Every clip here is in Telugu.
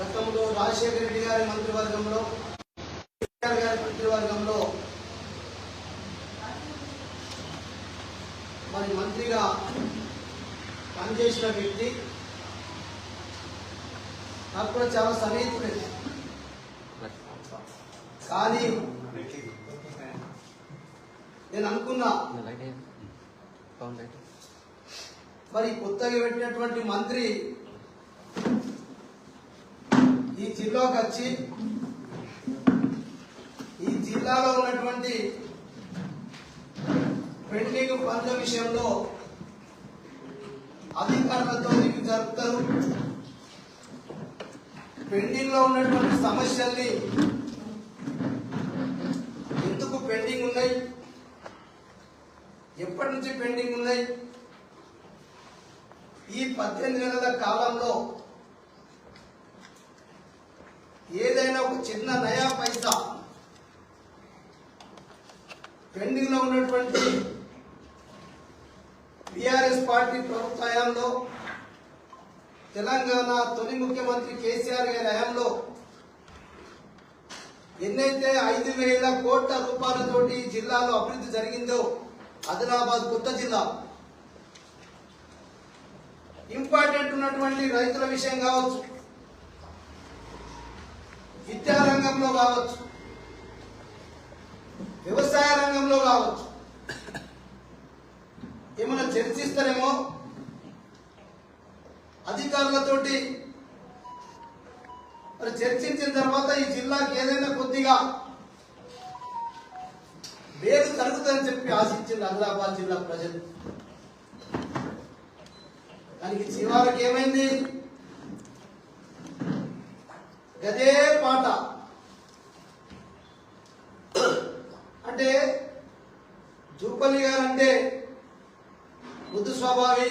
గతంలో రాజశేఖర రెడ్డి గారి మంత్రివర్గంలో గారి మంత్రివర్గంలో మరి మంత్రిగా పనిచేసిన వ్యక్తి నాకు కూడా చాలా సన్నిహితుడే కానీ నేను అనుకున్నా మరి కొత్తగా పెట్టినటువంటి మంత్రి ఈ జిల్లాకు వచ్చి ఈ జిల్లాలో ఉన్నటువంటి పెండింగ్ పనుల విషయంలో అధికారులతో రివ్యూ జరుపుతారు. పెండింగ్లో ఉన్నటువంటి సమస్యల్ని ఎందుకు పెండింగ్ ఉన్నాయి? ఎప్పటి నుంచి పెండింగ్ ఉన్నాయి? ఈ పద్దెనిమిది నెలల కాలంలో ఏదైనా ఒక చిన్న నయా పైసా. పెండింగ్లో ఉన్నటువంటి బీఆర్ఎస్ పార్టీ ప్రభుత్వ హయాంలో తెలంగాణ తొలి ముఖ్యమంత్రి కేసీఆర్ గారి హయాంలో ఎన్నైతే ఐదు వేల కోట్ల రూపాయలతోటి జిల్లాలో అభివృద్ధి జరిగిందో ఆదిలాబాద్ కొత్త జిల్లా. ఇంపార్టెంట్ ఉన్నటువంటి రైతుల విషయం కావచ్చు. విద్యారంగంలో కావచ్చు వ్యవసాయ రంగంలో కావచ్చు ఏమైనా చర్చిస్తారేమో? అధికారులతోటి మరి చర్చించిన తర్వాత ఈ జిల్లాకి ఏదైనా కొద్దిగా వేరు కలుగుతుందని చెప్పి ఆశించింది ఆదిలాబాద్ జిల్లా ప్రజలు. దానికి చివరికి ఏమైంది? గదే పాట. అంటే జూపల్లి గారు అంటే బుద్ధు స్వభావి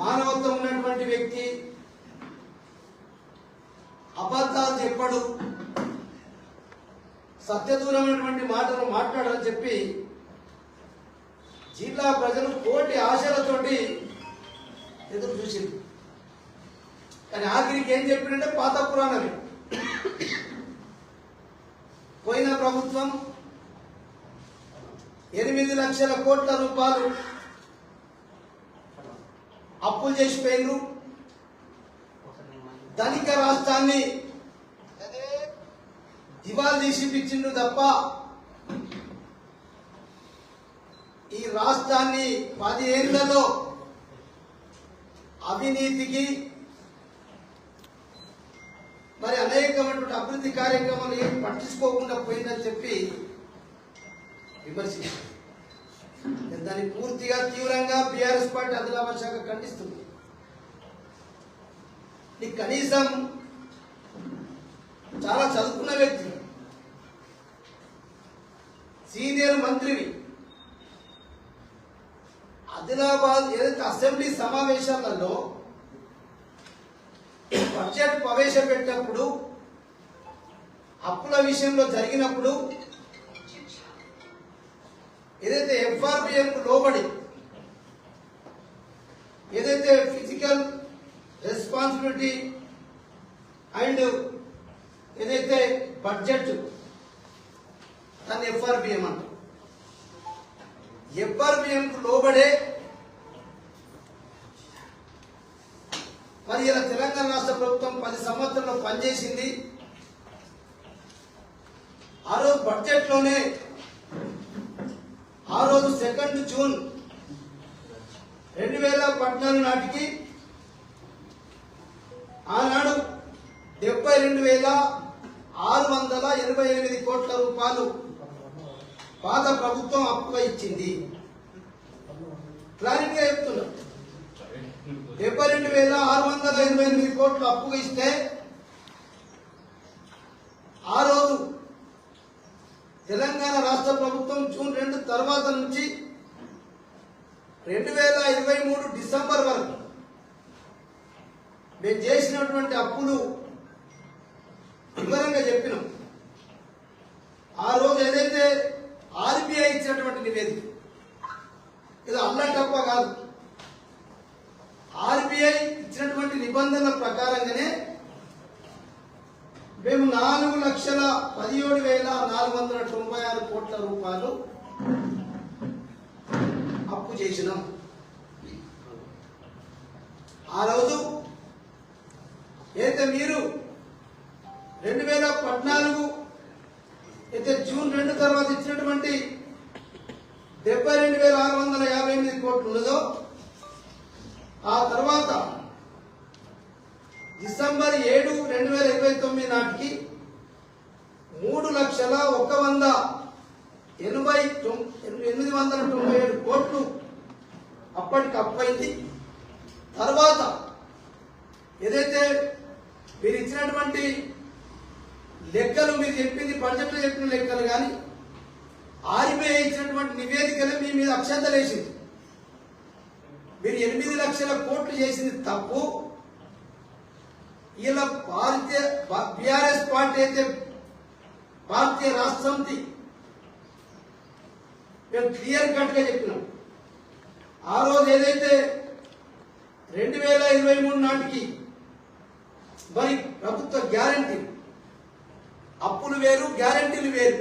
మానవత్వం ఉన్నటువంటి వ్యక్తి అబద్ధాలు చెప్పడు సత్యదూరమైనటువంటి మాటలు మాట్లాడని చెప్పి జిల్లా ప్రజలు కోటి ఆశలతోటి ఎదురు చూసింది. కానీ ఆఖరికి ఏం చెప్పిందంటే పాత పురాణమే పోయిన ప్రభుత్వం ఎనిమిది లక్షల కోట్ల రూపాయలు అప్పులు చేసిపోయిండ్రు. ధనిక రాష్ట్రాన్ని దివాలు తీసిపించిండ్రు తప్ప ఈ రాష్ట్రాన్ని పది ఏళ్ళలో అవినీతికి మరి అనేకమైనటువంటి అభివృద్ధి కార్యక్రమాలు ఏం పట్టించుకోకుండా పోయిందని చెప్పి విమర్శించారు. దాన్ని పూర్తిగా తీవ్రంగా బీఆర్ఎస్ పార్టీ ఆదిలాబాద్ శాఖ ఖండిస్తుంది. నీకు కనీసం చాలా చదువుకున్న వ్యక్తి సీనియర్ మంత్రివి ఆదిలాబాద్ ఏదైతే అసెంబ్లీ సమావేశాలలో బడ్జెట్ ప్రవేశపెట్టినప్పుడు అప్పుల విషయంలో జరిగినప్పుడు ఏదైతే ఎఫ్ఆర్బిఎం లోబడి ఏదైతే ఫిజికల్ రెస్పాన్సిబిలిటీ అండ్ ఏదైతే బడ్జెట్ దాన్ని ఎఫ్ఆర్బిఎం అంటారు ఎఫ్ఆర్బిఎం లోబడే మరి ఇలా తెలంగాణ రాష్ట్ర ప్రభుత్వం పది సంవత్సరంలో పనిచేసింది. ఆ రోజు బడ్జెట్లోనే ఆ రోజు సెకండ్ జూన్ రెండు వేల పద్నాలుగు నాటికి ఆనాడు డెబ్బై రెండు వేల ఆరు వందల ఎనభై ఎనిమిది కోట్ల రూపాయలు పాత ప్రభుత్వం అప్పుగా ఇచ్చింది. క్లారిటీగా చెప్తున్నా. డెబ్బై రెండు వేల ఆరు వందల ఎనభై ఎనిమిది కోట్లు అప్పుగా ఇస్తే ఆ రోజు తెలంగాణ రాష్ట్ర ప్రభుత్వం జూన్ రెండు తర్వాత నుంచి రెండు వేల ఇరవై మూడు డిసెంబర్ వరకు మేము చేసినటువంటి అప్పులు వివరంగా చెప్పినాం. ఆ రోజు ఏదైతే ఆర్బీఐ ఇచ్చినటువంటి నివేదిక ఇది అల్లటప్ప కాదు ఆర్బీఐ ఇచ్చినటువంటి నివేదిక నిబంధనల ప్రకారంగానే మేము నాలుగు లక్షల పదిహేడు వేల నాలుగు వందల తొంభై ఆరు కోట్ల రూపాయలు అప్పు చేసినాం. ఆ రోజు అయితే మీరు రెండు వేల పద్నాలుగు అయితే జూన్ రెండు తర్వాత ఇచ్చినటువంటి డెబ్బై రెండు వేల ఆరు వందల యాభై ఎనిమిది కోట్లు ఉన్నదో ఆ తర్వాత డిసెంబర్ ఏడు రెండు వేల ఇరవై తొమ్మిది నాటికి మూడు లక్షల ఒక వంద ఎనభై ఎనిమిది వందల తొంభై ఏడు కోట్లు అప్పటికి అప్పైంది తర్వాత ఏదైతే మీరు ఇచ్చినటువంటి లెక్కలు మీరు చెప్పింది బడ్జెట్లో చెప్పిన లెక్కలు కానీ ఆర్బీఐ ఇచ్చినటువంటి నివేదికలు మీ మీద అక్షంతలేసింది మీరు ఎనిమిది లక్షల కోట్లు చేసింది తప్పు. ఇలా భారతీయ బీఆర్ఎస్ పార్టీ అయితే భారతీయ రాష్ట్ర సమితి మేము క్లియర్ కట్గా చెప్పినాం. ఆ రోజు ఏదైతే రెండు వేల ఇరవై మూడు నాటికి మరి ప్రభుత్వ గ్యారంటీ అప్పులు వేరు గ్యారంటీలు వేరు.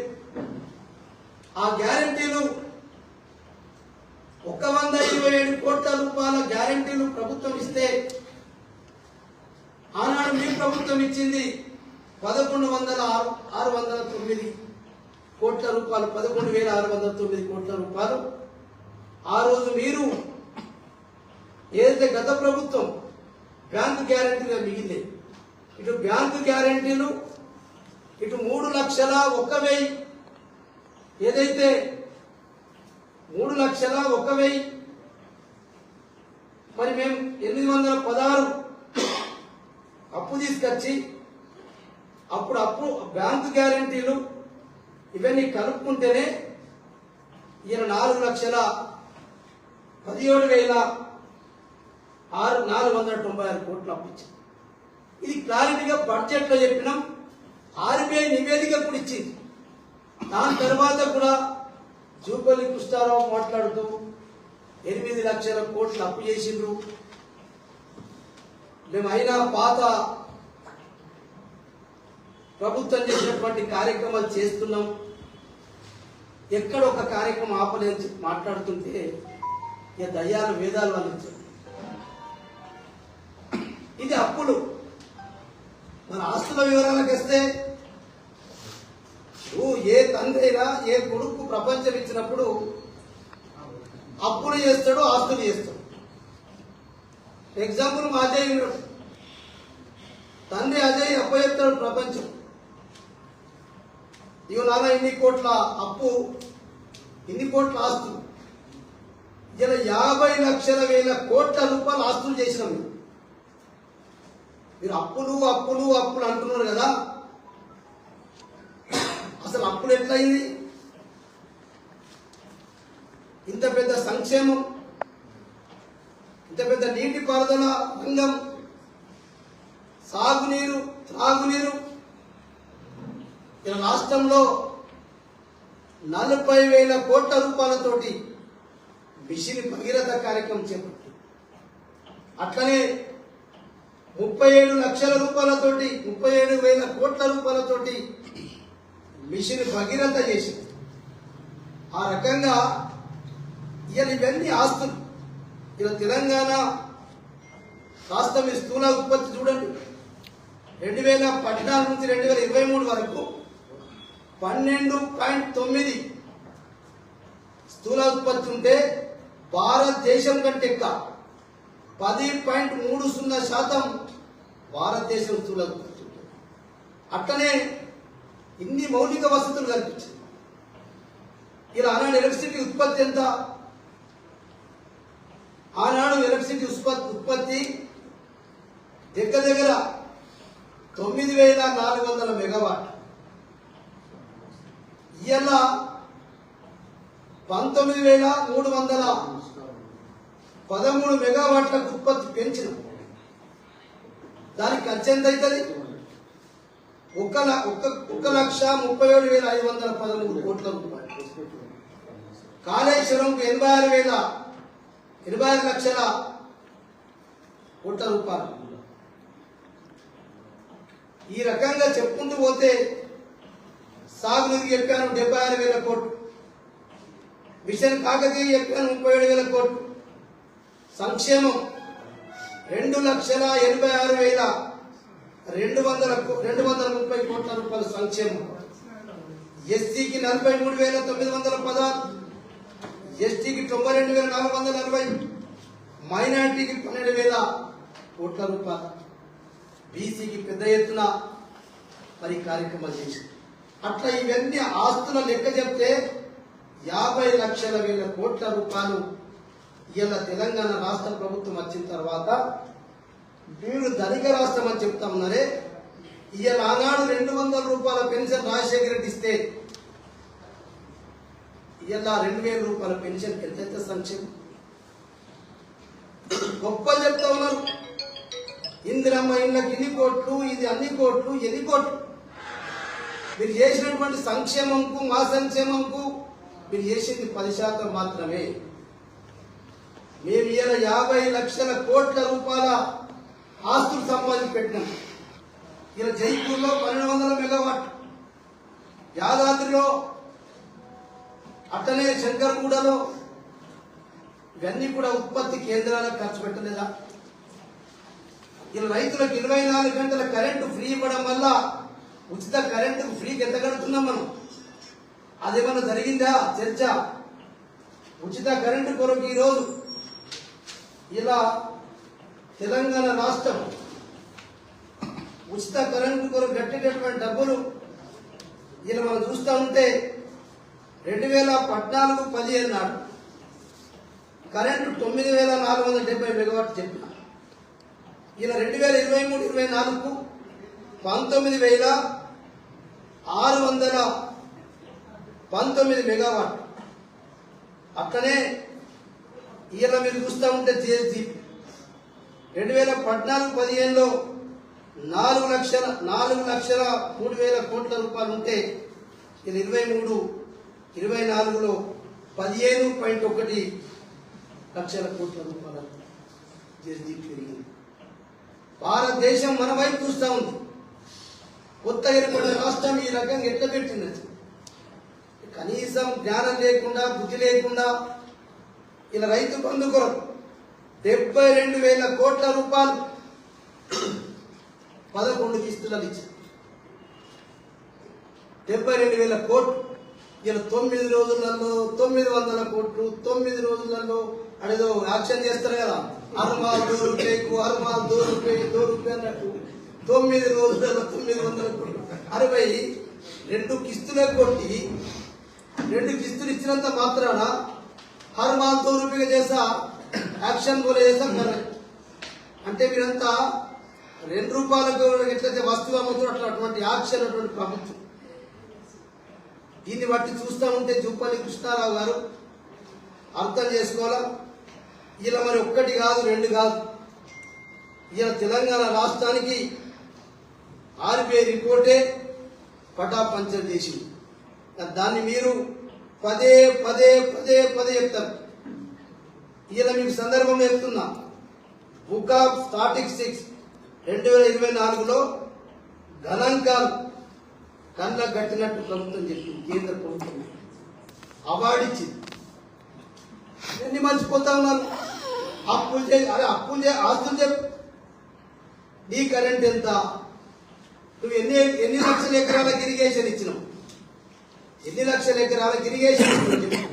ఆ గ్యారంటీలు ఒక వంద ఇరవై ఏడు కోట్ల రూపాయల గ్యారంటీలు ప్రభుత్వం ఇస్తే ఆనాడు మీ ప్రభుత్వం ఇచ్చింది పదకొండు వందల ఆరు ఆరు వందల తొమ్మిది కోట్ల రూపాయలు పదకొండు వేల ఆరు వందల తొమ్మిది కోట్ల రూపాయలు. ఆ రోజు మీరు ఏదైతే గత ప్రభుత్వం బ్యాంకు గ్యారంటీగా మిగిలింది ఇటు బ్యాంకు గ్యారంటీలు ఇటు మూడు లక్షల ఒక్క వెయ్యి ఏదైతే మూడు లక్షల ఒక్క వెయ్యి మరి మేము ఎనిమిది వందల పదహారు అప్పు తీసుకొచ్చి అప్పుడు అప్పు బ్యాంకు గ్యారంటీలు ఇవన్నీ కలుపుకుంటేనే ఈయన నాలుగు లక్షల పదిహేడు వేల ఆరు నాలుగు వందల తొంభై ఆరు కోట్లు అప్పించింది. ఇది క్లారిటీగా బడ్జెట్లో చెప్పినాం ఆర్బీఐ నివేదిక కూడా ఇచ్చింది. దాని తర్వాత కూడా జూపల్లి కృష్ణారావు మాట్లాడుతూ ఎనిమిది లక్షల కోట్లు అప్పు చేసిండ్రు. మేము అయినా పాత ప్రభుత్వం చేసినటువంటి కార్యక్రమాలు చేస్తున్నాం. ఎక్కడ ఒక కార్యక్రమం ఆపలేని చెప్పి మాట్లాడుతుంటే ఇక దయ్యాలు వేదాలు వాళ్ళు ఇది అప్పులు. మన ఆస్తుల వివరాలకు వస్తే నువ్వు ఏ తండ్రి అయినా ఏ కొడుకు ప్రపంచం ఇచ్చినప్పుడు అప్పులు చేస్తాడు ఆస్తులు చేస్తాడు. ఎగ్జాంపుల్ మా అజయ్ తండ్రి అజయ్ అప్పచెప్తాడు ప్రపంచం. ఇగో నాన్న ఇన్ని కోట్ల అప్పు ఇన్ని కోట్ల ఆస్తులు ఇలా యాభై లక్షల వేల కోట్ల రూపాయలు ఆస్తులు చేసినాం మేము. మీరు అప్పులు అప్పులు అప్పులు అంటున్నారు కదా. అసలు అప్పులు ఎట్లయింది? ఇంత పెద్ద సంక్షేమం ఇంత పెద్ద నీటి పారుదల రంగం సాగునీరు త్రాగునీరు ఇలా రాష్ట్రంలో నలభై వేల కోట్ల రూపాయలతోటి మిషన్ భగీరథ కార్యక్రమం చేపట్టింది. అట్లనే ముప్పై ఏడు లక్షల రూపాయలతోటి ముప్పై ఏడు వేల కోట్ల రూపాయలతోటి మిషన్ భగీరథ చేసింది. ఆ రకంగా ఇవాళ ఇవన్నీ ఆస్తులు. ఇలా తెలంగాణ రాష్ట్రం ఈ స్థూల ఉత్పత్తి చూడండి. రెండు వేల పద్నాలుగు నుంచి రెండు వేల ఇరవై మూడు వరకు పన్నెండు పాయింట్ తొమ్మిది స్థూల ఉత్పత్తి ఉంటే భారతదేశం కంటే ఎక్కువ. పది పాయింట్ మూడు సున్నా శాతం భారతదేశం స్థూల ఉత్పత్తి ఉంటుంది అట్లనే ఇన్ని మౌలిక వసతులు కల్పించింది. ఇలా ఆనాడు ఎలక్ట్రిసిటీ ఉత్పత్తి ఎంత? ఆనాడు ఎలక్ట్రిసిటీ ఉత్పత్తి ఉత్పత్తి దగ్గర దగ్గర తొమ్మిది వేల నాలుగు వందల మెగావాట్ ఇవాళ పంతొమ్మిది వేల మూడు వందల పదమూడు మెగావాట్లకు ఉత్పత్తి పెంచిన దానికి ఖర్చు ఎంత అవుతుంది. ఒక ఒక ఒక లక్ష ముప్పై ఏడు వేల ఐదు వందల పదమూడు కోట్ల రూపాయలు. కాళేశ్వరంకు ఎనభై ఆరు వేల ఎనభై ఆరు లక్షల కోట్ల రూపాయలు. ఈ రకంగా చెప్పుకుంటూ పోతే సాగునీరు చెప్పాను డెబ్బై ఆరు వేల కోట్లు. మిషన్ కాకతీయ చెప్పాను ముప్పై ఏడు వేల కోట్లు. సంక్షేమం రెండు లక్షల ఎనభై ఆరు వేల రెండు వందల రెండు వందల ముప్పై కోట్ల రూపాయల సంక్షేమం. ఎస్సీకి నలభై మూడు వేల తొమ్మిది వందల పదహారు. ఎస్టీకి తొంభై రెండు వేల నాలుగు వందల నలభై. మైనార్టీకి పన్నెండు వేల కోట్ల రూపాయలు. బీసీకి పెద్ద ఎత్తున మరి కార్యక్రమాలు చేసింది అట్లా ఇవన్నీ ఆస్తుల లెక్క చెప్తే యాభై లక్షల వేల కోట్ల రూపాయలు ఇలా తెలంగాణ రాష్ట్ర ప్రభుత్వం వచ్చిన తర్వాత మీరు ధనిక రాష్ట్రం అని చెప్తా ఉన్నారే. ఇవాళ ఆనాడు రెండు వందల రూపాయల పెన్షన్ రాజశేఖర రెడ్డి ఇస్తే ఇవాళ రెండు వేల రూపాయల పెన్షన్ ఎంత సంక్షేమం? గొప్ప చెప్తా ఉన్నారు. ఇందిరమ్మ ఇళ్ళకి ఇన్ని కోట్లు ఇది అన్ని కోట్లు ఎన్ని కోట్లు? మీరు చేసినటువంటి సంక్షేమంకు మా సంక్షేమంకు మీరు చేసింది పది శాతం మాత్రమే. మేము ఇలా యాభై లక్షల కోట్ల రూపాయల ఆస్తులు సంపాదించి పెట్టినాం. ఇలా జైపూర్లో పన్నెండు వందల మెగావాట్. యాదాద్రిలో అట్టనే శంకర్గూడలో ఇవన్నీ కూడా ఉత్పత్తి కేంద్రాలకు ఖర్చు పెట్టలేదా? ఇలా రైతులకు ఇరవై నాలుగు గంటల కరెంటు ఫ్రీ ఇవ్వడం వల్ల ఉచిత కరెంటు ఫ్రీకి ఎంత కడుతున్నాం మనం? అదేమన్నా జరిగిందా చర్చ? ఉచిత కరెంటు కొరకు ఈరోజు ఇలా తెలంగాణ రాష్ట్రం ఉచిత కరెంటు కొరకు కట్టేటటువంటి డబ్బులు ఇలా మనం చూస్తూ ఉంటే రెండు వేల పద్నాలుగు పదిహేను నాడు కరెంటు తొమ్మిది వేల నాలుగు వందల డెబ్బై మెగావాట్ చెప్పిన. ఇలా రెండు వేల ఇరవై మూడు ఇరవై నాలుగు పంతొమ్మిది వేల ఆరు వందల పంతొమ్మిది మెగావాట్. అట్లనే ఈయన మీరు చూస్తూ ఉంటే జిఎస్డి రెండు వేల పద్నాలుగు పదిహేనులో నాలుగు లక్షల నాలుగు లక్షల మూడు వేల కోట్ల రూపాయలు ఉంటే ఇది ఇరవై మూడు ఇరవై నాలుగులో పదిహేను పాయింట్ ఒకటి లక్షల కోట్ల రూపాయలు జిఎస్డి పెరిగింది. భారతదేశం మన వైపు చూస్తూ ఉంది. కొత్త మన రాష్ట్రం ఈ రకంగా ఎట్లా పెట్టింది? కనీసం జ్ఞానం లేకుండా బుద్ధి లేకుండా ఇలా రైతు బంధు కొరకు డెబ్బై రెండు వేల కోట్ల రూపాయలు పదకొండు కిస్తులు ఇచ్చారు డెబ్బై రెండు వేల కోట్లు ఇలా తొమ్మిది రోజులలో తొమ్మిది వందల కోట్లు తొమ్మిది రోజులలో అదేదో యాక్షన్ చేస్తారు కదా. అరుమాల్ దో రూపాయకు అరుమాల్ దో రూపాయి దో రూపాయి అన్నట్టు. తొమ్మిది రోజులలో తొమ్మిది వందల అరవై రెండు కిస్తులే కొట్టి రెండు కిస్తులు ఇచ్చినంత మాత్రాన హర్ దో రూపీగా చేసా యాక్షన్ కూడా చేసా అంటే మీరంతా రెండు రూపాయలకు ఎట్లయితే వస్తువు అమ్ముతారో అట్లా అటువంటి యాక్షన్ అటువంటి ప్రభుత్వం. దీన్ని బట్టి చూస్తూ ఉంటే జూపల్లి కృష్ణారావు గారు అర్థం చేసుకోవాలా? ఇలా మరి ఒక్కటి కాదు రెండు కాదు. ఇలా తెలంగాణ రాష్ట్రానికి ఆర్బీఐ రిపోర్టే పటాపంచర్ చేసింది. దాన్ని మీరు పదే పదే పదే పదే చెప్తారు. ఇలా మీకు సందర్భంలో చెప్తున్నా. బుక్ ఆఫ్ స్టాటిస్టిక్స్ రెండు వేల ఇరవై నాలుగులో గణాంకాలు కళ్ళకు కట్టినట్టు ప్రభుత్వం చెప్పింది కేంద్ర ప్రభుత్వం. అవార్డు ఇచ్చింది. ఎన్ని మర్చిపోతా ఉన్నారు? అప్పులు చే అప్పులు చే ఆస్తులు చెప్పు నీ కరెంట్ ఎంత? నువ్వు ఎన్ని ఎన్ని లక్షల ఎకరాలకు ఇరిగేషన్ ఇచ్చినావు? ఎన్ని లక్షల ఎకరాలకు ఇరిగేషన్ ఇచ్చినావు